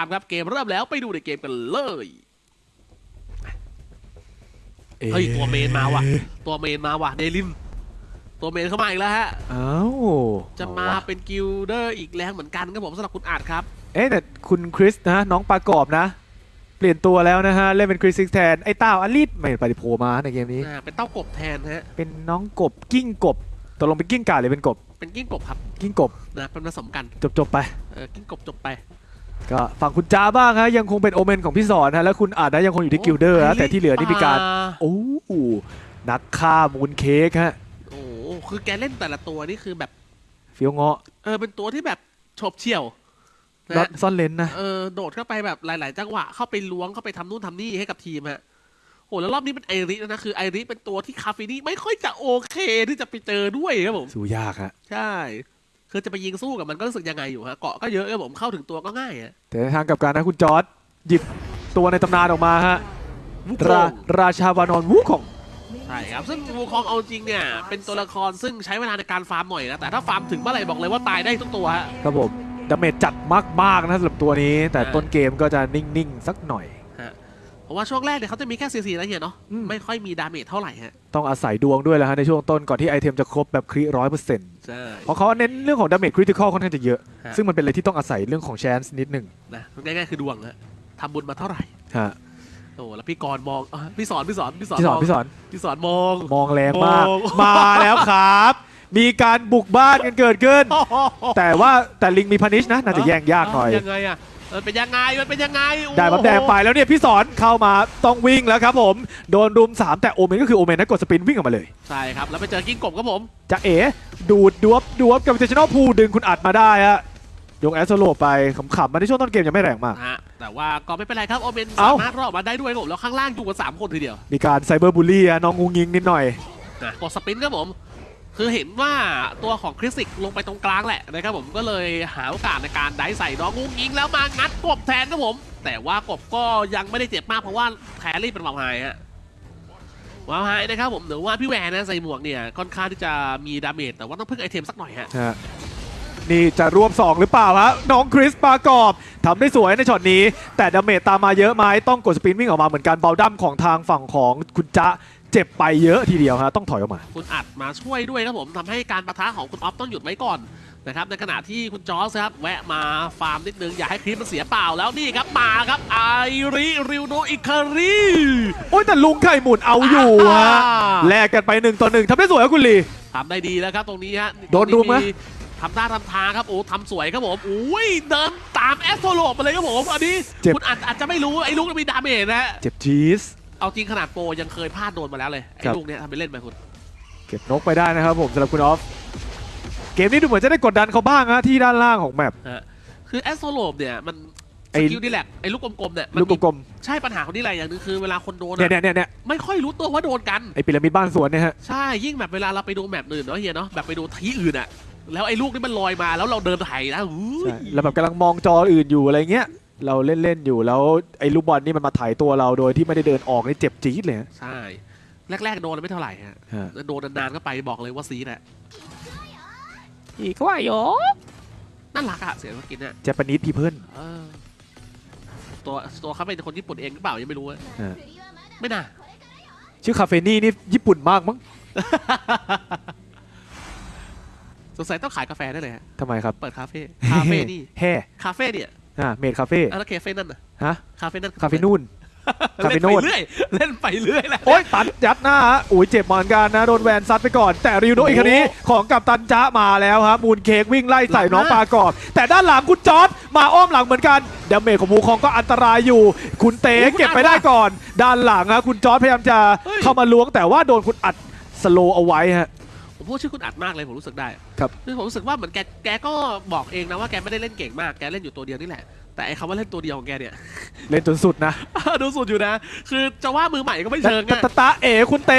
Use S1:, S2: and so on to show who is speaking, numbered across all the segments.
S1: ตามครับเกมเริ่มแล้วไปดูในเกมกันเลยเฮ้ยตัวเมนมาว่ะ ตัวเมนมาว่ะเดลิน ตัวเมนเข้ามาอีกแล้วฮะ
S2: อ้าว
S1: จะมาเป็นกิลเดอร์อีกแรงเหมือนกันครับผมสำหรับคุณอาจครับ
S2: เอ๊ะแต่คุณคริสนะน้องประกอบนะ เปลี่ยนตัวแล้วนะฮะ เล่นเป็นคริสซิกแทนไอ้เต้าอลิสไม่ไปโผล่มาในเกมนี้
S1: อ่าเป็นเต้ากบแทนฮะ
S2: เป็นน้องกบกิ้งกบตกลงเป็นกิ้งก่าหรือเป็นกบ
S1: เป็นกิ้งกบครับ
S2: กิ้งกบ
S1: นะเป็นผสมกัน
S2: จบจบๆไป
S1: เออกิ้งกบจบไป
S2: ก็ฝั่งคุณจ้าบ้างฮะยังคงเป็นโอเมนของพี่สอนฮะแล้วคุณอาจนะยังคงอยู่ที่กิลเดอร์ฮะแต่ที่เหลือนี่มีการโอ้โหนักฆ่ามูนเค้กฮะ
S1: โอ้โหคือแกเล่นแต่ละตัวนี่คือแบบ
S2: เฟี้ยวเงาะ
S1: เออเป็นตัวที่แบบโฉบเฉี่ยวนะ
S2: น็อต
S1: ฮะ
S2: ซ่อนเลนนะ
S1: เออโดดเข้าไปแบบหลาย ๆ จังหวะเข้าไปล้วงเข้าไปทำนู่นทำนี่ให้กับทีมฮะโอ้แล้วรอบนี้เป็นไอริสนะคือไอริสเป็นตัวที่คาเฟนี่ไม่ค่อยจะโอเคที่จะไปเจอด้วยครับผม
S2: สู้ยากฮะ
S1: ใช่ คือจะไปยิงสู้กับมันก็รู้สึกยังไงอยู่ฮะเกาะก็เยอะครับผมเข้าถึงตัวก็ง่ายฮะ
S2: แต่ในทางกลับการนะคุณจอร์ดหยิบตัวในตำนานออกมาฮะ
S1: วูค
S2: รา
S1: อง
S2: ราชาวานอนวูของ
S1: ใช่ครับซึ่งวูคองเอาจริงเนี่ยเป็นตัวละครซึ่งใช้เวลาในการฟาร์มหน่อยนะแต่ถ้าฟาร์มถึงเมื่อไหร่บอกเลยว่าตายได้ทุกตัวฮะ
S2: ครับผมดาเมจจัดมากๆนะสำหรับตัวนี้ แต่
S1: เออ
S2: ต้นเกมก็จะนิ่ง ๆ สักหน่อย
S1: เพราะว่าช่วงแรกเนี่ยเขาจะมีแค่ซีซีนะเฮียเนาะ
S2: อืม
S1: ไม่ค่อยมีดาเมจเท่าไหร่ฮะ
S2: ต้องอาศัยดวงด้วยแหละฮะในช่วงต้นก่อนที่ไอเทมจะครบแบบคริร้อยเปอร์เซ็นต์
S1: ใช่
S2: เพราะเขาเน้นเรื่องของดาเมจคริติคอลค่อนข้างจะเยอะ
S1: ฮะ
S2: ซึ่งมันเป็นอะไรที่ต้องอาศัยเรื่องของแชนส์นิดหนึ่ง
S1: นะง่ายๆคือดวงฮะทำบุญมาเท่าไหร่
S2: ฮะ
S1: โอ้แล้วพี่กรณ์มองอะพี่สอนพี่สอนพี่สอน
S2: พี่สอน
S1: มง
S2: พี่สอน
S1: พี่สอนมอง
S2: มองแรงมาก
S1: โอ้
S2: มาแล้วครับ มีการบุกบ้านกันเกิดขึ้น แต่ว่าแต่ลิงมีพานิชนะน่าจะแย่งยากหน่อย
S1: ยังไงอะ มันเป็นยังไงมันเป็นยังไงโอ้
S2: ได้บัฟแดงไปแล้วเนี่ยพี่สอนเข้ามาต้องวิ่งแล้วครับผมโดนรุม3แต่โอเมนก็คือโอเมนนะกดสปินวิ่งออกมาเลย
S1: ใช่ครับ แล้วไปเจอกิ้งกบครับผม
S2: จะเอ๋ดูดดวบดวบกับเจชนอลพูดึงคุณอัดมาได้ฮะยงแอสโซโลไปขำๆมาในช่วงต้นเกมยังไม่แรงมาก
S1: นะฮะแต่ว่าก็ไม่เป็นไรครับโอเมน
S2: เอ้า
S1: สามารถรอดมาได้ด้วยครับผมแล้วข้างล่างอยู่กันสามคนทีเดียว
S2: มีการไซเบอร์บูลลี่อะน้องงูงิงนิดหน่อย
S1: นะกดสปินครับผม คือเห็นว่าตัวของคริสติกลงไปตรงกลางแหละนะครับผมก็เลยหาโอกาสในการได้ใส่น้องงูยิงแล้วมางัดกบแทนครับผม แต่ว่ากบก็ยังไม่ได้เจ็บมากเพราะว่าแครี่เป็นวาวไฮฮะวาวไฮนะครับผมหรือว่าพี่แวนนะใส่หมวกเนี่ยค่อนข้างที่จะมีดาเมจแต่ว่าต้องพึ่งไอเทมสักหน่อยฮะ
S2: นี่จะรวบ2 หรือเปล่าฮะน้องคริสปากอบทำได้สวยในช็อตนี้ แต่ดาเมจตามมาเยอะไหมต้องกดสปินวิ่งออกมาเหมือนกันเบลดัมของทางฝั่งของคุณจ๊ะ เจ็บไปเยอะทีเดียวฮะต้องถอยออกมา
S1: คุณอัดมาช่วยด้วยครับผมทำให้การประทะของคุณออฟต้องหยุดไว้ก่อนนะครับในขณะที่คุณจอร์สครับแวะมาฟาร์มนิดนึงอย่าให้คลิปมันเสียเปล่าแล้วนี่ครับมาครับไอริริวโนอิคาริ
S2: โอ้ยแต่ลุงไข่หมุนเอาอยู่ฮะแลกกันไปหนึ่งต่อหนึ่งทำได้สวยครับคุณลี
S1: ทำได้ดีแล้วครับตรงนี้ฮะ
S2: โดนรุมไหม
S1: ทำหน้าทำทางครับโอ้ทำสวยครับผมอุ้ยเดินตามแอสโซโลมาเลยครับผมอันนี้คุณอาจอาจจะไม่รู้ไอ้ลูกมันมีดาเมจนะฮะ
S2: เจ็บจีส
S1: เอาจริงขนาดโปรยังเคยพลาดโดนมาแล้วเลย ไอ้
S2: ครับ
S1: ลูกเนี้ยทำไปเล่นไปคุณ
S2: เก็บนกไปได้นะครับผมสำหรับคุณออฟ เกมนี้ดูเหมือนจะได้กดดันเขาบ้างฮะที่ด้านล่างของแมป
S1: คือแอสโซโลเนี่ย มันส
S2: ไอ้
S1: กิลนี่แหละ ไอ้ลูกกลมๆเนี่ยมัน
S2: ลูก
S1: มี
S2: กลม
S1: ใช่ปัญหาของนี่แหละอย่างหนึงคือเวลาคนโดน
S2: ๆเนี่ย
S1: อะ
S2: เนี่ยเนี่ยเนี่ย
S1: ไม่ค่อยรู้ตัวว่าโดนกัน
S2: ไอพีระมิดบ้านสวนเนี่ยฮะ
S1: ใช่ ยิ่งแบบเวลาเราไปดูแมปอื่นเนาะเฮียเนาะแบบไปดูที่อื่นอะแล้วไอ้ลูกนี่มันลอยมาแล้วเราเดินไถนะอุ้ย
S2: ใช่แล้วแบบกำลังมองจออื่นอยู่อะไรเงี้ย เราเล่น ๆ อยู่แล้วไอ้ลูกบอลนี่มันมาถ่ายตัวเราโดยที่ไม่ได้เดินออกนี่เจ็บจี๊ดเลยฮะ
S1: ใช่ แรก ๆ โดนไม่เท่าไหร่ฮะ
S2: ฮะ
S1: โดนนานๆก็ไปบอกเลยว่าซีแหละ
S2: อีกว่าโย
S1: น่ารักอะเสียงเมื่อกี้เนี่ย
S2: เจแปนิสพีเพิล
S1: เออตัวตัวเขาเป็นคนญี่ปุ่นเองหรือเปล่ายังไม่รู้อะไม่น่า
S2: ชื่อคาเฟนี่นี่ญี่ปุ่นมากมั้ง
S1: สงสัยต้องขายกาแฟได้เลยฮะ
S2: ทำไมครับ
S1: เปิดคาเฟ่คาเฟ่นี่
S2: แฮ่
S1: คาเฟ่เนี่ย
S2: อ่าเมดคาเฟ่
S1: อะแล้วคาเฟ่นั่นน่ะ
S2: ฮะ
S1: คาเฟ่นั่น
S2: คาเฟ่นู่นคาเฟ่
S1: เล่น
S2: โน่
S1: ไป
S2: น
S1: เรื่อยเล่นไปเรื่อยแหละ
S2: โอ้ยตัดยัดหน้าฮะอุ้ยเจ็บเหมือนกันนะโดนแวนซัดไปก่อน แต่ริวโนอีกคนนี้ของกัปตันจ้ามาแล้วครับมูนเค้กวิ่งไล่ใส่น้องปลากรอบแต่ด้านหลังคุณจอร์ดมาอ้อมหลังเหมือนกันดาเมจของมูคองก็อันตรายอยู่ คุณเต๋เก็บไปได้ก่อน ด้านหลังฮะคุณจอร์ดพยายามจะเข้ามาล้วงแต่ว่าโดนคุณอัดสโลเอาไว้ฮะ
S1: ผมพูดชื่อคุณอัดมากเลยผมรู้สึกได้
S2: ครับ
S1: คือผมรู้สึกว่าเหมือนแกแกก็บอกเองนะว่าแกไม่ได้เล่นเก่งมากแกเล่นอยู่ตัวเดียวนี่แหละ แต่ไอ้คำว่าเล่นตัวเดียวของแกเนี่ย
S2: เล่นจนสุดนะ
S1: ดูสุดอยู่นะ คือจะว่ามือใหม่ก็ไม่
S2: ตะ
S1: เชิง
S2: ตะ
S1: อะ
S2: ตะตะเอ๋คุณเต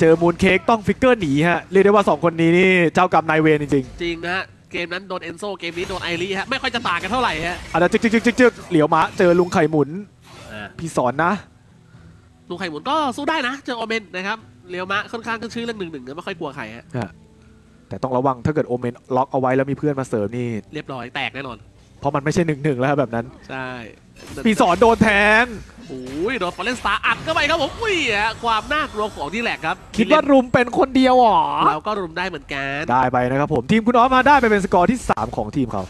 S2: เจอมูนเค้กต้องฟิกเกอร์หนีฮะเรียกได้ว่า2คนนี้นี่เจ้ากรรมนายเวรจริง
S1: จริงนะฮะเกมนั้นโดนเอนโซเกมนี้โดนไอรีฮะไม่ค่อยจะต่างกันเท่าไหร่ฮะ
S2: ๆอันนั้นจึกจึกจึกจึกจึกเหลียวมาเจอลุงไข่หมุนพี่สอนนะ
S1: ลูกไข่หมุนก็สู้ได้นะ เจอโอเมนนะครับ เรียวมะค่อนข้างขึ้นชื่อเรื่องหนึ่งหนึ่งไม่ค่อยกลัวใครฮะ
S2: แต่ต้องระวังถ้าเกิดโอเมนล็อกเอาไว้แล้วมีเพื่อนมาเสริมนี่
S1: เรียบร้อยแตกแน่นอน
S2: แเพราะมันไม่ใช่หนึ่งหนึ่งแล้วครับแบบนั้น
S1: ใช่
S2: ปีศรโดนแทง
S1: โอ้ยโดนฟอร์เรนสตาร์อัดเข้าไปครับผมอุ้ยฮะความน่ากลัวของที่แหลกครับ
S2: คิดว่ารุมเป็นคนเดียวเหรอ
S1: เราก็รุมได้เหมือนกัน
S2: ได้ไปนะครับผมทีมคุณออฟมาได้ไปเป็นสกอร์ที่ 3 ของทีมเขา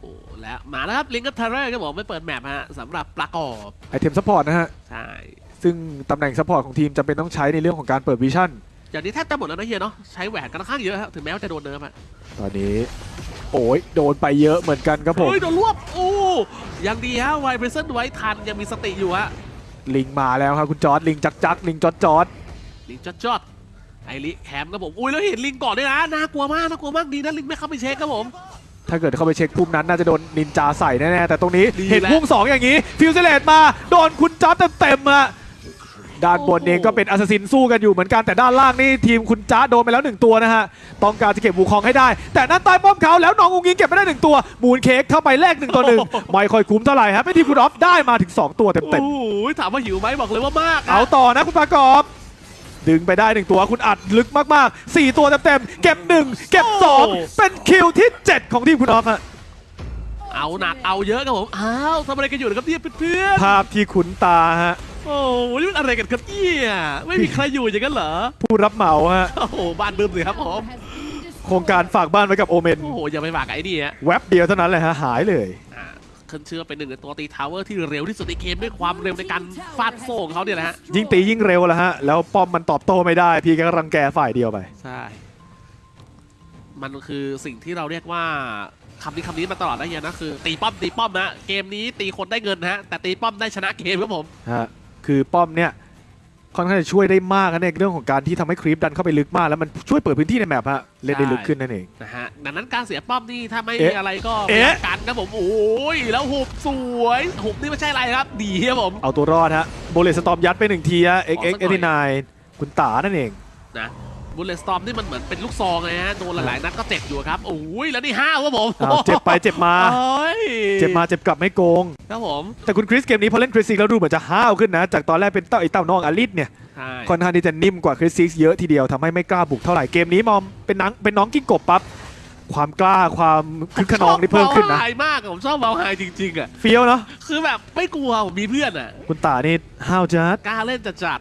S1: โอ้แล้วมาแล้วครับลิงกับเทเรอร์ครับผมไม่เปิดแมปฮะสำหรับประกอบ
S2: ไอเทมซัพพอร์ตนะฮะ
S1: ใช่
S2: ซึ่งตำแหน่งซัพพอร์ตของทีมจำเป็นต้องใช้ในเรื่องของการเปิดวิชั่น
S1: อย่างนี้แทบจะหมดแล้วนะเฮียเนาะใช้แหวนกันค่อนข้างเยอะครับถึงแม้ว่าจะโดนเนิร์ฟอะ
S2: ตอนนี้ โอ้ยโดนไปเยอะเหมือนกันครับผม
S1: โอ้ยโดนรวบโอ้ยังดีฮะไวเพรสเซนไว้ทันยังมีสติอยู่ฮะ
S2: ลิงมาแล้วครับคุณจอร์ดลิงจักจักลิงจอร์ดจอร์ด
S1: ลิงจอดจอดไอริแคมป์ครับผมอุ้ยแล้วเห็นลิงก่อนด้วยนะน่ากลัวมากน่ากลัวมากดีนะลิงไม่เข้าไปเช็คครับผม
S2: ถ้าเกิดเข้าไปเช็คพุ่มนั้นน่าจะโดนนินจาใส่แน่ๆแต่ตรงนี้
S1: ดี
S2: เห็น
S1: แล้ว
S2: พุ่มสองอย่างนี้ฟิวเซเลตมาโดนคุณจอร์ดเต็มๆอะ ด้านบนเองก็เป็นอัสซินสู้กันอยู่เหมือนกันแต่ด้านล่างนี่ทีมคุณจ้าโดนไปแล้วหนึ่งตัวนะฮะต้องการจะเก็บวูคองให้ได้ แต่นั่นใต้ป้อมเขาแล้วน้องอุงยิงเก็บไปได้หนึ่งตัวมูนเค้กเข้าไปแลกหนึ่งตัวหนึ่งไม่ค่อยคุ้มเท่าไหร่ครับเป็นทีมคุณออฟได้มาถึงสองตัวเต็มๆ
S1: โอ้ยถามว่าหิวไหมบอกเลยว่ามากะ
S2: เอาต่อนะคุณประกอบ ดึงไปได้หนึ่งตัวคุณอัดลึกมากๆ 4 ตัวเต็มๆเก็บ 1 เก็บ 2 เป็นคิวที่ 7 ของทีมคุณออฟฮะ
S1: เอาหนักเอาเยอะครับผมอ้าวทำอะไรกันอยู่นะครับเนี่ยเพื่อน
S2: ภาพที่คุ้นตาฮะ
S1: ๆ โอ้ยนี่มันอะไรกันครับเนี่ยไม่มีใครอยู่อย่างนั้นเหรอ
S2: ผู้รับเหมาฮะ
S1: โอ้โหบ้านบึ้มเลยครับผม
S2: โครงการฝากบ้านไว้กับโอเมน
S1: โอ้โหอย่าไปฝากกับไอ้นี่ฮะ
S2: แว็บเดียวเท่านั้นเลยฮะ หายเลย
S1: อ่าขึ้นเชื่อเป็นหนึ่งในตัวตีทาวเวอร์ที่เร็วที่สุดในเกมด้วยความเร็วในการฟาดโซ่ของเขาเนี่ยนะฮะ
S2: ยิ่งตียิ่งเร็วแล้วฮะ แล้วป้อมมันตอบโต้ไม่ได้ พี่ก็รังแกฝ่ายเดียวไป
S1: ใช่ มันคือสิ่งที่เราเรียกว่าคำนี้คำนี้มาตลอดนะเฮียนะคือตีป้อมตีป้อมนะเกมนี้ตีคนได้เงินนะฮะแต่ตีป้อมได้ชนะเกมครับผม
S2: ฮะ คือป้อมเนี่ยค่อนข้างจะช่วยได้มากนะในเรื่องของการที่ทำให้ครีปดันเข้าไปลึกมาก แล้วมันช่วยเปิดพื้นที่ในแมปฮะเล่นได้ลึกขึ้นนั่นเอง
S1: นะฮะดังนั้นการเสียป้อมนี่ถ้าไม่
S2: เอ๊ะ
S1: อะไรก็
S2: เอ๊ะ
S1: ไม่กันครับผมโอ้ยแล้วหุบสวยหุบนี่ไม่ใช่อะไรครับดีครับผม
S2: เอาตัวรอดฮะโบเลสตอมยัดไปหนึ่งทีฮะ
S1: ขอ
S2: XX
S1: สักหน่อย
S2: 89 คุณตานั่นเอง
S1: นะ บุลเลตสตอมนี่มันเหมือนเป็นลูกซองเลยฮะโดนหลายๆนัดก็เจ็บอยู่ครับโอ้ยแล้วนี่ห้าวครับผม
S2: อ้าวเจ็บไปเจ็บมา
S1: โอ้ย
S2: เจ็บมาเจ็บกลับไม่โกง
S1: ครับผม
S2: แต่คุณคริสเกมนี้พอเล่นคริสซิกแล้วดูเหมือนจะห้าวขึ้นนะ จากตอนแรกเป็นเต้าไอ้เต้าน้องอลิสเนี่ย
S1: ใช่
S2: ค่อนข้างที่จะนิ่มกว่าคริสซิกเยอะทีเดียวทำให้ไม่กล้าบุกเท่าไหร่เกมนี้มอมเป็นนังเป็นน้องกิ้งกบปั๊บความกล้าความคึกขนองนี่เพิ่มขึ้นนะ
S1: ชอบเบาไฮมากอะผมชอบเบาไฮจริงๆอะ
S2: เฟี้ยวเนาะ
S1: คือแบบไม่กลัวผมมีเพื่อนอะ
S2: คุณตานี่ห้าวจัด
S1: กล้าเล่นจัดจัด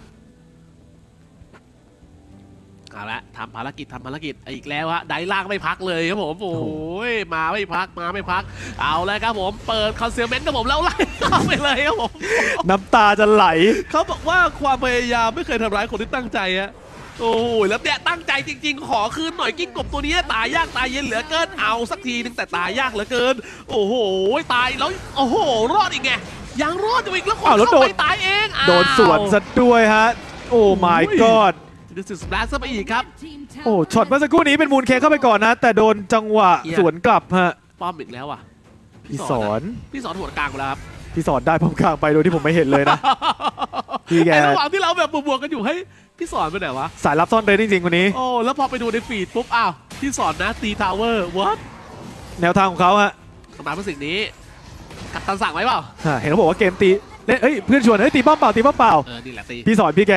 S1: เอาละทำภารกิจทำภารกิจอีกแล้วฮะไดล่างไม่พักเลยครับผมโอ้ยมาไม่พักมาไม่พัก เอาเลยครับผมเปิดคอนเซลเมนต์กับผมแล้วไล่เข้าไปเลยครับผม
S2: น้ำตาจะไหล
S1: เขาบอกว่าความพยายามไม่เคยทำร้ายคนที่ตั้งใจอะโอ้ยแล้วเนี่ยตั้งใจจริง ๆ ขอคืนหน่อยกิ้งกบตัวนี้ตายยากตายเย็นเหลือเกินเอาสักทีนึงแต่ตายยากเหลือเกิน โอ้โหตายแล้วโอ้โห รอดอีกไงยังรอดอยู่อีกแล้วคน
S2: อ้าวแล้ว
S1: เข้า
S2: โดน
S1: ไปตายเองอ้าว
S2: โดนสวนซะด้วยฮะ โอ้ my
S1: โอ้ย
S2: god
S1: ดิสสแปลซะไปอีกครับ
S2: โอ้ช็อตเมื่อสักครู่นี้เป็นมูลเคกเข้าไปก่อนนะ แต่โดนจังหวะ
S1: เหี้ย
S2: สวนกลับฮะ
S1: ป้อมอีกแล้วอะ
S2: พี่สอน
S1: พี่สอนหัวกลางไปแล้วครับ
S2: พี่สอนได้พร้อมกลางไปโดยที่ผมไม่เห็นเลยนะ พี่แก
S1: ไอ้ระหว่างที่เราแบบบวกๆกันอยู่ให้ยพี่สอนไปไหนวะ
S2: สายรับซ่อนเร้นจริงๆคนนี้
S1: โอ้ แล้วพอไปดูในฟีดปุ๊บ อ้าวพี่สอนนะตีทาวเวอร์วัด
S2: แนวทางของเขาฮะ
S1: มาเพื่อสิ่งนี้ กัปตันสั่งไว้เปล่า
S2: ฮะเห็นเขาบอกว่าเกมตี เล่นเอ้ยเพื่อนชวนเฮ้ยตีป้อมเปล่าตีป้อมเปล่า
S1: เออนี่แหละตี
S2: พี่สอนพี่แก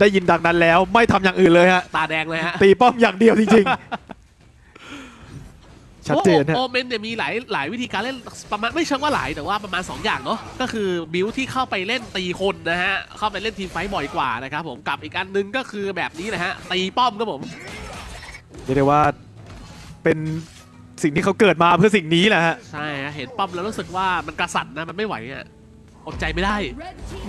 S2: ได้ยินดังนั้นแล้ว ไม่ทำอย่างอื่นเลยฮะ
S1: ตาแดงเลยฮะ
S2: ตีป้อมอย่างเดียวจริงๆ ชัดเจนฮะ
S1: โอเมนเนี่ยมีหลายหลายวิธีการเล่นประมาณไม่เชิงว่าหลายแต่ว่าประมาณ 2 อย่างเนาะก็คือบิวที่เข้าไปเล่นตีคนนะฮะเข้าไปเล่นทีมไฟท์บ่อยกว่านะครับผมกับอีกอันหนึงก็คือแบบนี้แหละฮะตีป้อมครับผม
S2: เรียกได้ว่าเป็นสิ่งที่เขาเกิดมาเพื่อสิ่งนี้แหละฮะ
S1: ใช่ฮะเห็นป้อมแล้วรู้สึกว่ามันกระสันนะมันไม่ไหวอะ อดใจไม่ได้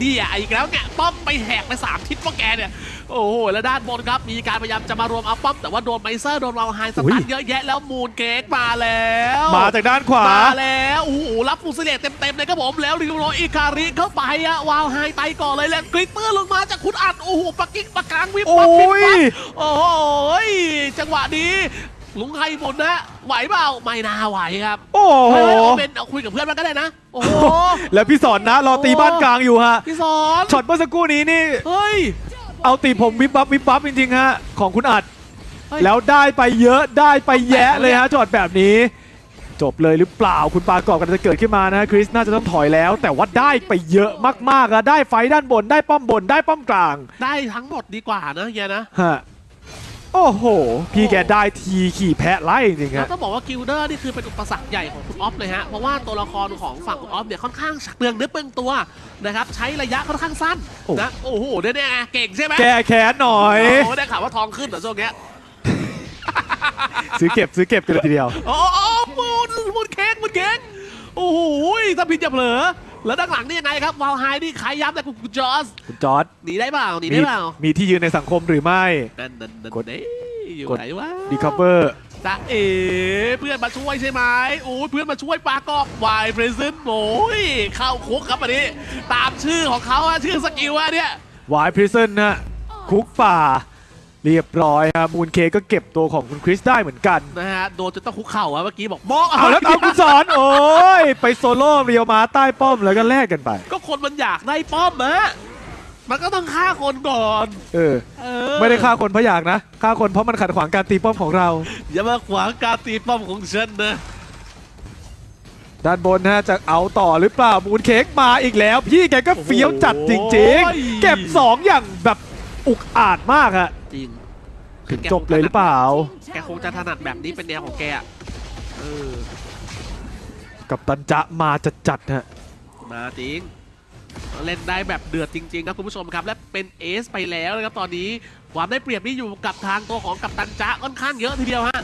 S1: นี่อะอีกแล้วเนี่ยป้อมไปแหกไปสามทิศพวกแกเนี่ยโอ้โหแล้วด้านบนครับมีการพยายามจะมารวมเอาป้อมแต่ว่าโดนไมเซอร์โดนเราไฮส
S2: อุ๊
S1: ตั
S2: ย
S1: นเยอะแยะแล้วมูนเค้กมาแล้ว
S2: มาจากด้านขวา
S1: มาแล้วโอ้โหรับฟูซิเลตเต็มๆเลยครับผมแล้วริวโรอิคาริเข้าไปอะวาวไฮไตก่อนเลยแล้วกริตเตอร์ลงมาจากคุณอัดโอ้โหปักกิ้งปากกลางวิบ
S2: โอ้
S1: วับวิบ
S2: ย
S1: วับโอ้โหจังหวะนี้ลุงไฮบนนะ ไหวเปล่าไม่น่าไหวครับ
S2: โอ้โห
S1: เฮ้ยเอาเป็นเอาคุยกับเพื่อนมันก็ได้นะ โอ้โห
S2: แล้วพี่สอนนะรอตีบ้านกลางอยู่ฮะ
S1: พี่สอน
S2: ช็อตเมื่อสักครู่นี้นี่
S1: เฮ้ย
S2: เอาตีผมวิบวับวิบวับจริงๆฮะของคุณอัด
S1: เฮ้ย
S2: แล้วได้ไปเยอะได้ไปแยะเลยฮะช็อตแบบนี้ จบเลยหรือเปล่าคุณปากอบกันจะเกิดขึ้นมานะคริสน่าจะต้องถอยแล้ว แต่ว่าได้ไปเยอะมากๆอะได้ไฟด้านบนได้ป้อมบนได้ป้อมกลาง
S1: ได้ทั้งหมดดีกว่านะเฮียนะ
S2: ฮะ โอ้โห พี่แกได้ทีขี่แพะไล่จริงๆ
S1: แล้ว
S2: ฮะ
S1: ต้องบอกว่ากิลเดอร์นี่คือเป็นอุปสรรคใหญ่ของคุณออฟเลยฮะ เพราะว่าตัวละครของฝั่งคุณออฟเนี่ยค่อนข้างเปลืองเนื้อเปลืองตัวนะครับใช้ระยะค่อนข้างสั้น
S2: โอ้
S1: นะโอ้โหเนี่ยเนี่ยเก่งใช่ไหม
S2: แก้แค้นหน่อย
S1: โอ้ได้ข่าวว่าทองขึ้นเหรอช่วงเนี้ย
S2: ซื้อเก็บซื้อเก็บกันเลยทีเดียว
S1: โอ้โอ้มูนมูนเค้กมูนเค้กโอ้โหถ้าพิดจะเผลอ แล้วด้านหลังนี่ยังไงครับวาลไฮนี่ใครย้ำแต่คุณจอส
S2: คุณจอร์ด
S1: หนีได้เปล่าหนี
S2: มี
S1: ได้เปล่า
S2: มีที่ยืนในสังคมหรือไม่
S1: นั่นนั่นนั่น
S2: กด
S1: เด้อยู่
S2: กด
S1: ไหนวะ
S2: ดีคัพเปอร์
S1: จ๊ะเอ๋เพื่อนมาช่วยใช่ไหมโอ้ยเพื่อนมาช่วยปากอบวายเพรสเซนต์โอ้ยเข้าคุกครับอันนี้ ตามชื่อของเขาอะชื่อสกิลอะเนี่ย
S2: วายพริซันนะคุกป่า เรียบร้อยครับมูนเคก็เก็บตัวของคุณคริสได้เหมือนกัน
S1: นะฮะโดนจนต้องคุกเข่าอะเมื่อกี้บอกมอง
S2: เอาแล้วเอาคุณสอนโอ้ยไปโซโล่เรียวมาใต้ป้อมแล้วก็แลกกันไป
S1: ก็คนมันอยากได้ป้อมอะมันก็ต้องฆ่าคนก่อน
S2: เออ
S1: เออ
S2: ไม่ได้ฆ่าคนเพราะอยากนะฆ่าคนเพราะมันขัดขวางการตีป้อมของเรา
S1: อย่ามาขวางการตีป้อมของฉันนะ
S2: ด้านบนฮะจะเอาต่อหรือเปล่ามูนเค้กมาอีกแล้ว พี่แกก็เฟี้ยวจัดจริง
S1: โอ้ย
S2: ๆเก็บ 2 อย่างแบบอุกอาจมากอะ
S1: จริง
S2: ถึงจบเลยหรือเปล่า
S1: แกคงจะถนัดแบบนี้เป็นแนวของแกอะเออ
S2: กับตันจะมาจะจัดๆฮะ
S1: มาจริงเล่นได้แบบเดือดจริงๆครับคุณผู้ชมครับ และเป็นเอสไปแล้วนะครับตอนนี้ความได้เปรียบนี่อยู่กับทางตัวของกัปตันจ๊ะค่อนข้างเยอะทีเดียวฮะ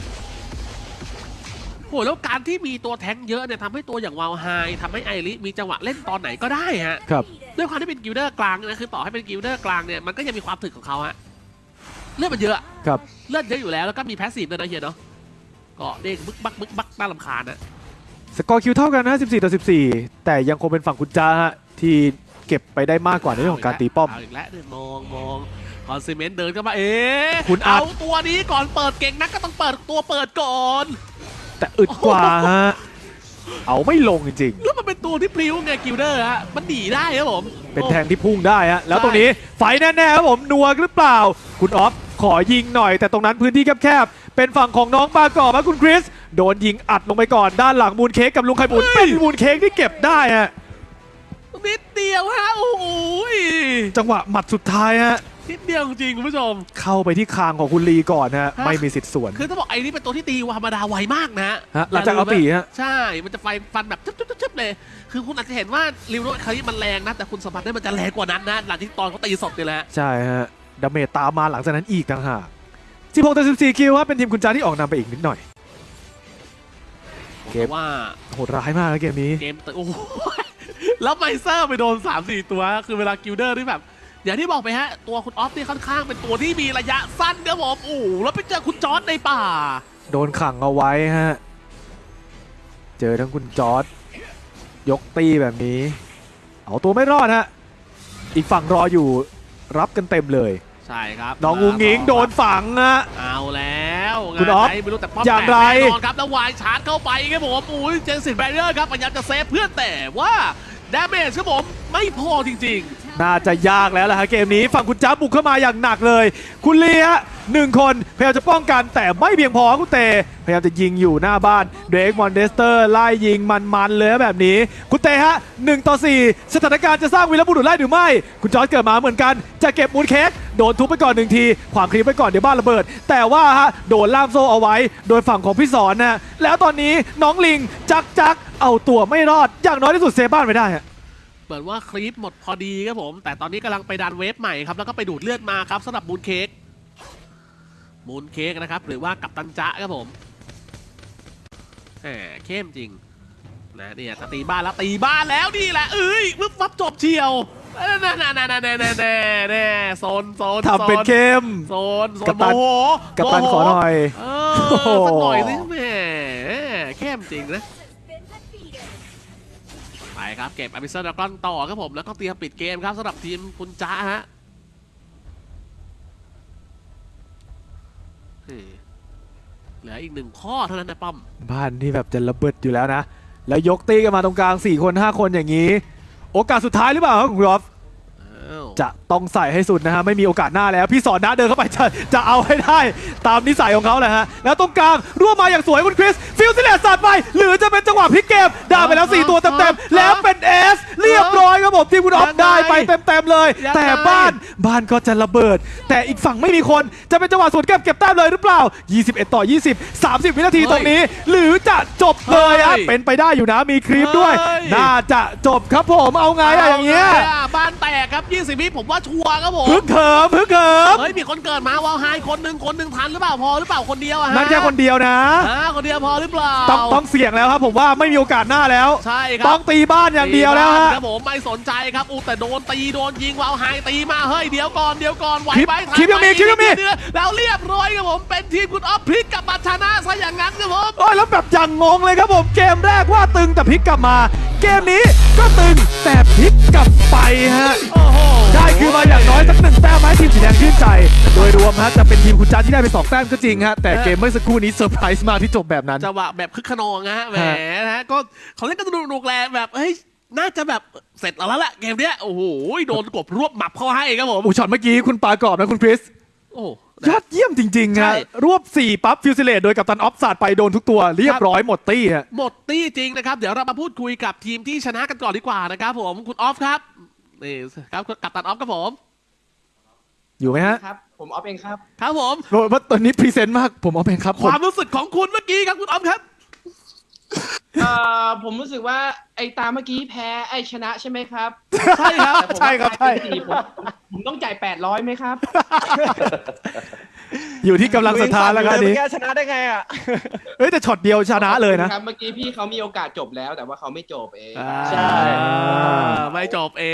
S1: โหแล้วการที่มีตัวแท้งเยอะเนี่ยทำให้ตัวอย่างวาวไฮทำให้ไอริมีจังหวะเล่นตอนไหนก็ได้ฮะ
S2: ครับ
S1: ด้วยความที่เป็นกิลเดอร์กลางนะคือต่อให้เป็นกิลเดอร์กลางเนี่ยมันก็ยังมีความถึกของเขาฮะ เลือดมันเยอะ
S2: ครับ
S1: เลือดเยอะอยู่แล้วแล้วก็มีแพสซีฟด้วยนะเฮียเนาะก็เด้งบึกบักบึกบักน่าลำคาญนะ
S2: สกอร์คิวเท่ากันนะ14ต่อ14 แต่ยังคงเป็นฝั่งคุณจ้าฮะที่เก็บไปได้มากกว่าในเรื่องของการตีป้อม
S1: เอาอีกแล้วเนี่ยมองมองคอนซีเมนต์เดินเข้ามาเอ๊ะ
S2: คุณอัด
S1: เอาตัวนี้ก่อนเปิดเก่งนักก็ต้องเปิดตัวเปิดก่อน
S2: แต่อึดกว่าฮะ เอาไม่ลงจริง
S1: แล้วมันเป็นตัวที่พลิ้วไงกิลเดอร์ฮะมันหนีได้ครับผม
S2: ๆ เป็นแทงที่พุ่งได้ฮะ แล้วตรงนี้ไฟแน่ๆครับผมนัวหรือเปล่า คุณออฟขอยิงหน่อย แต่ตรงนั้นพื้นที่แคบๆ เป็นฝั่งของน้องปากอบครับคุณคริส โดนยิงอัดลงไปก่อนด้านหลังมูนเค้กกับลุงไข่บุญเป็นมูนเค้กที่เก็บได้ฮะ
S1: นิดเดียวฮะโอ้โห
S2: จังหวะหมัดสุดท้ายฮะ
S1: นิดเดียวจริงๆคุณผู้ชม
S2: เข้าไปที่คางของคุณลีก่อนฮะ
S1: ฮะ
S2: ไม่มีสิทธิ์สวน
S1: คือถ้าบอกไอ้นี่เป็นตัวที่ตีธรรมดาไวมากนะ
S2: ฮะหลังจากเอาปีฮะ
S1: ใช่ มันจะไฟฟันแบบจึ๊บจึ๊บจึ๊บเลย คือคุณอาจจะเห็นว่าริวโรคาริมันแรงนะ แต่คุณสัมผัสได้มันจะแรงกว่านั้นนะ หลังที่ตอนเขาตีสดนี่แหละ
S2: ใช่ฮะดาเมจตามมาหลังจากนั้นอีกต่างหาก16ต่อ14คิวครับเป็นทีมคุณจาที่ออกนำไปอีกนิดหน่อย เกม
S1: ว่า
S2: โหดร้ายมากนะเกมนี้
S1: เกมโอ้โหแล้วไมเซอร์ไปโดน 3 4 ตัว คือเวลากิลเดอร์ที่แบบ อย่างที่บอกไปฮะ ตัวคุณออฟนี่ค่อนข้างเป็นตัวที่มีระยะสั้นครับผมโอ้โหแล้วไปเจอคุณจอร์ดในป่า
S2: โดนขังเอาไว้ฮะ เจอทั้งคุณจอร์ดยกตีแบบนี้ เอาตัวไม่รอดฮะ อีกฝั่งรออยู่รับกันเต็มเลย
S1: ใช่ครับ
S2: น้องงูงิงโดนฝังฮะ
S1: เอาแล้ว
S2: คุณออฟ
S1: งานไหนไม่รู้แต่ป้อม
S2: อย่าง
S1: แตก
S2: ไร
S1: แน่นอนครับแล้ววายชาร์จเข้าไปครับผมอุ้ยเจนสินแบรเดอร์ครับพยายามจะเซฟเพื่อนแต่ว่าดาเมจครับผมไม่พอจริง
S2: น่าจะยากแล้วล่ะฮะเกมนี้ฝั่งคุณจ้าบุกเข้ามาอย่างหนักเลย คุณเลียหนึ่งคนพยายามจะป้องกันแต่ไม่เพียงพอคุณเตพยายามจะยิงอยู่หน้าบ้านเดรกมอนเดสเตอร์ไล่ยิงมันๆเลยแบบนี้ คุณเตฮะ1ต่อ4สถานการณ์จะสร้างวีรบุรุษไล่หรือไม่ คุณจอร์จเกิดมาเหมือนกันจะเก็บมูลเค้กโดนทุบไปก่อนหนึ่งทีขวางคลิปไปก่อนเดี๋ยวบ้านระเบิด แต่ว่าฮะโดนล่ามโซ่เอาไว้ โดยฝั่งของพี่สอนนะแล้วตอนนี้น้องลิงจักจักเอาตัวไม่รอดอย่างน้อยที่สุดเซฟบ้านไปได้ฮะ
S1: เหมือนว่าคลิปหมดพอดีครับผม แต่ตอนนี้กำลังไปดันเวฟใหม่ครับ แล้วก็ไปดูดเลือดมาครับสำหรับมูนเค้กมูนเค้กนะครับ หรือว่ากับตันจะครับผมแหมเข้มจริงนะเนี่ยตีบ้านแล้วตีบ้านแล้วนี่แหละเอ้ยปึ๊บวับจบเชียวน่าน่าน่าน่าน่าน่าน่าโซนโซน
S2: ทำเป็นเข้ม
S1: โซนโซนโมโห
S2: กับตันขอหน่อย
S1: เอ
S2: อ
S1: สักหน่อยสิแหมเข้มจริงนะ ครับ เก็บอ b ิ s ซ r ดากอนต่อครับผม แล้วก็เตรียมปิดเกมครับสำหรับทีมคุณจ้าฮะเหลืออีกหนึ่งข้อเท่านั้นนะป้อม
S2: บ้านที่แบบจะระเบิดอยู่แล้วนะ แล้วยกตีกันมาตรงกลาง 4 คน 5 คนอย่างนี้ โอกาสสุดท้ายหรือเปล่าครับคุณรอฟ
S1: อ้าว
S2: จะต้องใส่ให้สุดนะฮะไม่มีโอกาสหน้าแล้ว พี่สอนนะเดินเข้าไปจะจะเอาให้ได้ ตามนิสัยของเขาแหละฮะแล้วตรงกลางร่วมมาอย่างสวยคุณคริสฟิลซิเลสสัดไปหรือจะเป็นจังหวะพลิกเกมได้ไปแล้ว 4 ตัวเต็มๆแล้วเป็นเอสเรียบร้อยครับผมที่คุณออฟ
S1: ยังไง
S2: ได้ไปเต็มๆเลย
S1: ยังไง
S2: แต่บ้านบ้านก็จะระเบิด แต่อีกฝั่งไม่มีคนจะเป็นจังหวะสวนเก็บเก็บแต้มเลยหรือเปล่า 21 ต่อ 20 30 วินาที
S1: เฮ้ย
S2: ตรงนี้ หรือจะจบเลยอะ
S1: เฮ้ย
S2: เป็นไปได้อยู่นะมีคลิปด้วย
S1: เฮ้ย
S2: น่าจะจบครับผมเอาไงอะอย่างเงี้ย
S1: ไอะบ้านแตกครับ 20วิผมว่าชัวร์ครับผม
S2: ฮึกเหิมฮึกเหิม
S1: เฮ้ยมีคนเกิดมาวาวไฮคนหนึ่งคนหนึ่งทันหรือเปล่าพอหรือเปล่าคนเดียวอะฮะ
S2: นั่นแค่คนเดียวนะ
S1: อ่าคนเดียวพอหรือเปล่า
S2: ต้องต้องเสี่ยงแล้วครับผมว่าไม่มีโอกาสหน้าแล้ว
S1: ใช่ครั
S2: ต้องตีบ้านอย่างเดียวแล้วฮะ
S1: ครับผมไม่สนใจครับอูแต่โดนตีโดนยิงวาวไฮตีมาเฮ้ยเดี๋ยวก่อนเดี๋ยวก่อนไหว
S2: คลิป
S1: ไหมทัน
S2: คลิปยังมี
S1: ไห
S2: คลิปยังมี
S1: เดือนแล้วเรียบร้อยครับผมเป็นทีมคุณออฟพลิกกลับมาชนะซะอย่างนั้นครับผม
S2: โอ้ยแล้วแบบอย่างงงเลยครับผมเกมแรกว่าตึงแต่พลิกกลับมา เกมนี้ก็ตึงแต่พลิกกลับไปฮะ
S1: โอ้โห
S2: ได้คือมาอย่างน้อยสักหนึ่งแต้มไหมทีมสีแดงชื่นใจ โดยรวมฮะจะเป็นทีมคุณจ้าที่ได้ไปสองแต้มก็จริงฮะแต่เกมเมื่อสักครู่นี้เซอร์ไพรส์มากที่จบแบบนั้น
S1: จังหวะแบบคึกขนองนะฮะแหม
S2: ฮะ
S1: นะฮะก็เขาเล่นกันสนุกๆแหละแบบเฮ้ยน่าจะแบบเสร็จแล้วแหละเกมเนี้ยโอ้โหโดนกบรวบหมับเข้าให้ครับผม
S2: โอ้ช็อตเมื่อกี้คุณปากรอบนะคุณคริส
S1: โอ้
S2: ยอดเยี่ยมจริงๆ
S1: ใช่
S2: ฮะรวบ 4 ปั๊บฟิวซิเลตโดยกับตันออฟสาดไปโดนทุกตัวเรียบร้อยหมดตี้ฮะ
S1: หมดตี้จริงนะครับ เดี๋ยวเรามาพูดคุยกับทีมที่ชนะกันก่อนดีกว่านะครับผมคุณออฟครับ นี่ครับกับตันออฟครับผม
S2: อยู่ไหมฮะ
S3: ครับ ผมออฟเองครับ
S1: ครับผม
S2: โอ้ยว่าตอนนี้พรีเซนต์มากผมเอาเป็นครับ
S1: ค
S2: ผม
S1: วามรู้สึกของคุณเมื่อกี้ครับคุณออฟครับ
S3: เอ่อผมรู้สึกว่าไอ้ตาเมื่อกี้แพ้ไอ้ชนะใช่ไหมครับ
S2: ใช่ครับ
S3: แต่ผม
S2: ใช่ครับ
S3: ว่า
S2: ใช่
S3: ไปสี่ผมผมต้องจ่ายแปดร้อยไหมครับ
S2: อยู่ที่กำลังศรัทธาแล้วครับอันนี้
S4: เมื่อกี้ชนะได้ไงอะ
S2: เอ้ยแต่ช็อตเดียวชนะเลยนะ
S3: ครับเมื่อกี้พี่เขามีโอกาสจบแล้ว แต่ว่าเขาไม่จบเอง
S4: ใช่
S1: ไม่จบเอ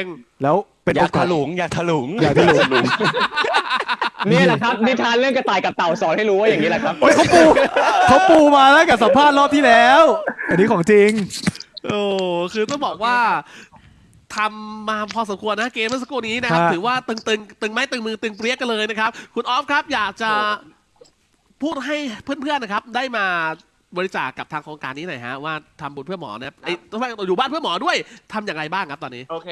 S1: ง
S2: แล้วเป็น
S4: อยาก
S2: โอกา
S4: ถ
S2: ส
S4: ลุงอยากถลุง
S2: อยากที่หลุม
S5: นี่แหละครับนิทานเรื่องกระต่ายกับเต่าสอนให้รู้ว่าอย่างนี้แหละครับ
S2: โอ้ยเขาปูเขาปูมาแล้วกับสัมภาษณ์รอบที่แล้ว อันนี้ของจริง
S1: โอ้คือต้องบอกว่า ทำมาพอสมควรนะเกมเมื่อสักครู่นี้นะครับ
S2: ฮะ
S1: ถือว่าตึงตึงตึงไม้ตึงมือตึงเปรี้ยกันเลยนะครับ คุณออฟครับอยากจะพูดให้เพื่อนๆนะครับ ได้มาบริจาคกับทางโครงการนี้หน่อยฮะว่าทำบุญเพื่อหมอนะครับไอ้ทำไมอยู่บ้านเพื่อหมอด้วยทำอย่างไรบ้างครับตอนนี้
S3: โอเค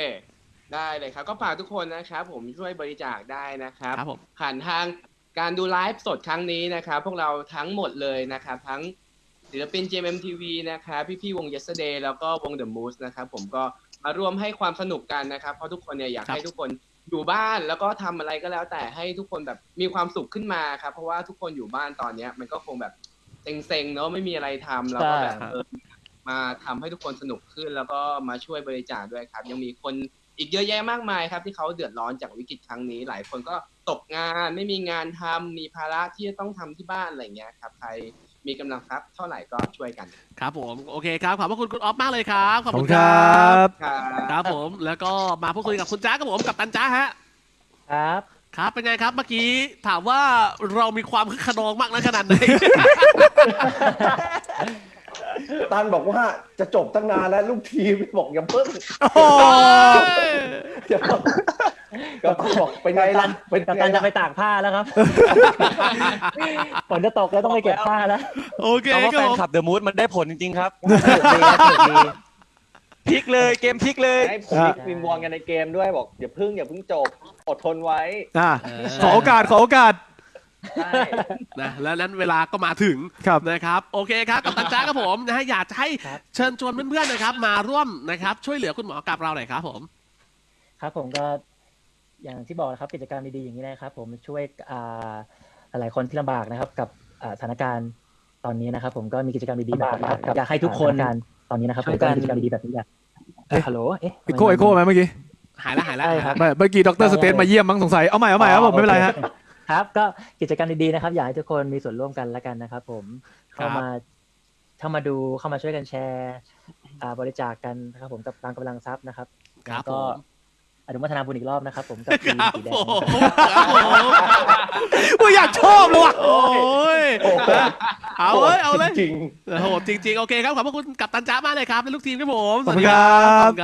S3: ได้เลยครับ ก็ฝากทุกคนนะครับ ผมช่วยบริจาคได้นะครับ
S1: ครับผม
S3: ผ่านทางการดูไลฟ์สดครั้งนี้นะครับ พวกเราทั้งหมดเลยนะครับ ทั้งศิลปิน JMTV นะครับ พี่ๆวง Yesterday แล้วก็วง The Moose นะครับ ผมก็ มาร่วมให้ความสนุกกันนะครับเพราะทุกคนเนี่ยอยาก
S1: ครับ
S3: ให้ทุกคนอยู่บ้านแล้วก็ทำอะไรก็แล้ว แต่ให้ทุกคนแบบมีความสุขขึ้นมาครับ เพราะว่าทุกคนอยู่บ้านตอนเนี้ย มันก็คงแบบเซ็งๆเนาะไม่มีอะไรทำแล้วก็แบบ
S1: ใช่
S3: เออมาทำให้ทุกคนสนุกขึ้น แล้วก็มาช่วยบริจาคด้วยครับ ยังมีคนอีกเยอะแยะมากมายครับ ที่เขาเดือดร้อนจากวิกฤตครั้งนี้ หลายคนก็ตกงานไม่มีงานทำมีภาระที่จะต้องทำที่บ้านอะไรอย่างเงี้ยครับใคร มีกำลังทรัพย์เท่าไหร่ก็ช่วยกัน
S1: ครับผมโอเคครับขอบพระคุณคุณออฟมากเลยครับขอบ
S2: ขอบ
S1: คุ
S2: คุณณ
S1: ค
S2: ค
S1: รั
S2: รับบ
S3: ครับ
S1: ครับผมแล้วก็มาพูดคุยกับคุณจ้าครับผมกับตันจ้าฮะ
S5: ครับ
S1: ครับเป็นไงครับเมื่อกี้ถามว่าเรามีความคึกขนองมากนะขนาดไหน
S6: ตันบอกว่าจะจบตั้งนานแล้วลูกทีมบอกอย่าเพิ่ง
S2: โอ้โห
S6: อย่าเพิ่ง ก็ตันบอกเป็นไงล่ะเป็น
S5: กัป
S6: ไง
S5: ตันจะ
S6: ล่ะ
S5: ไปตากผ้าแล้วครับฝนจะตกแล้วต้องไปเก็บผ้าแล้ว
S1: โอเค
S4: คำว่า
S1: ครั
S4: แฟ
S1: บ
S4: น
S1: ผม
S4: คลับเดอะมูดมันได้ผลจริงๆครับ
S5: สนุกดีครับสนุกดี
S4: พลิกเลยเกมพลิกเลย
S6: ให้ผมวิงวอนกันในเกมด้วยบอกอย่าเพิ่งอย่าเพิ่งจบอดทนไว้
S2: อะขอโอกาสขอโอกาส
S6: ใช่
S1: นะแล้วนั้นเวลาก็มาถึง
S2: ครับ
S1: นะครับ โอเคครับกับตันจ้าครับผมนะฮะอยากจะให้
S5: ครับ
S1: เชิญชวนเพื่อนๆนะครับ มาร่วมนะครับ ช่วยเหลือคุณหมอกับเราหน่อยครับผม
S5: ครับผมก็ อย่างที่บอกนะครับกิจกรรมดีๆอย่างนี้นะครับ ผมช่วยอ่าหลายคนที่ลำบากนะครับ กับอ่าสถานการณ์ตอนนี้นะครับ ผมก็มีกิจกรรมดีๆแบบนี้ครับอยากให้ทุกคนการตอนนี้นะครับผมก็มีกิจกรรมดีๆแบบนี้อยากเอ้ยฮัลโหลเอ๊ะ
S2: เอ็โคเอ็โคไหมเมื่อกี้
S1: หายแล้วหายแล้ว
S5: ใช่ครับ
S2: ไม่เมื่อกี้ดรสเตนมาเยี่ยมมั้งสงสัยเอาใหม่เอาใหม่ครับผมไม่เป็นไรฮะ
S5: ครับก็กิจกรรมดีๆนะครับ อยากให้ทุกคนมีส่วนร่วมกันละกันนะครับ ผมเข้ามาเข้ามาดูเข้ามาช่วยกันแชร์อ่าบริจาคกันนะครับ ผมกับตามกำลังทรัพย์นะครับ
S1: ครับ
S5: แล้วก็
S1: ผม
S5: อนุโมทนาบุญอีกรอบนะครับผมกับทีม
S1: ครับ
S5: สีแด
S1: ผ
S5: ง
S1: มครับผม
S2: กูอยากชอบเลยว่ะ
S1: โอ้ยเอาเลยเอาเลย
S6: จริง
S1: โอ้โหจริง ๆ โอเคครับ ขอบพระคุณกับตันจ้ามากเลยครับและลูกทีมครับผม
S2: ขอบคุณครับ
S1: ขอบคุณครับ